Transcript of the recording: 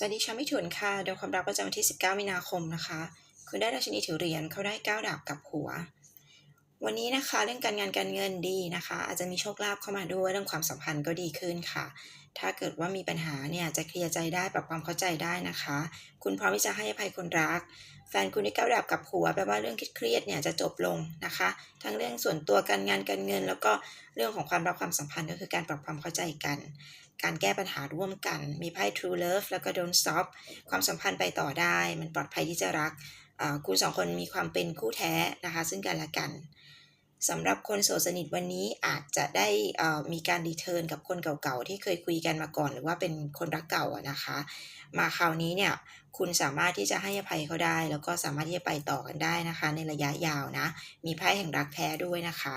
สวัสดีชาวมิถุนค่ะดวงความรักประจำวันที่ 19 มีนาคมนะคะ คุณได้ราชินีถือเหรียญ เขาได้ก้าดาบกับหัว วันนี้นะคะเรื่องการงานการเงินดีนะคะ อาจจะมีโชคลาภเข้ามาด้วยเรื่องความสัมพันธ์ก็ดีขึ้นค่ะ ถ้าเกิดว่ามีปัญหาเนี่ยจะเคลียร์ใจได้ปรับความเข้าใจได้นะคะ คุณพร้อมที่จะให้อภัยคนรัก แฟนคุณได้ก้าวดาบกับหัวแปลว่าเรื่องเครียดเนี่ยจะจบลงนะคะ ทั้งเรื่องส่วนตัวการงานการเงิน แล้วก็เรื่องของความรักความสัมพันธ์ก็คือการปรับความเข้าใจกัน การแก้ปัญหาร่วมกัน มีไพ่ True Love แล้วก็ Don't Stop ความสัมพันธ์ไปต่อได้ มันปลอดภัยที่จะรัก คุณสองคนมีความเป็นคู่แท้นะคะซึ่งกันและกันสำหรับคนโสดสนิทวันนี้อาจจะได้มีการรีเทิร์นกับคนเก่าๆที่เคยคุยกันมาก่อน หรือว่าเป็นคนรักเก่านะคะ มาคราวนี้เนี่ยคุณสามารถที่จะให้อภัยเขาได้ แล้วก็สามารถที่จะไปต่อกันได้นะคะ ในระยะยาวนะ มีไพ่แห่งรักแท้ด้วยนะคะ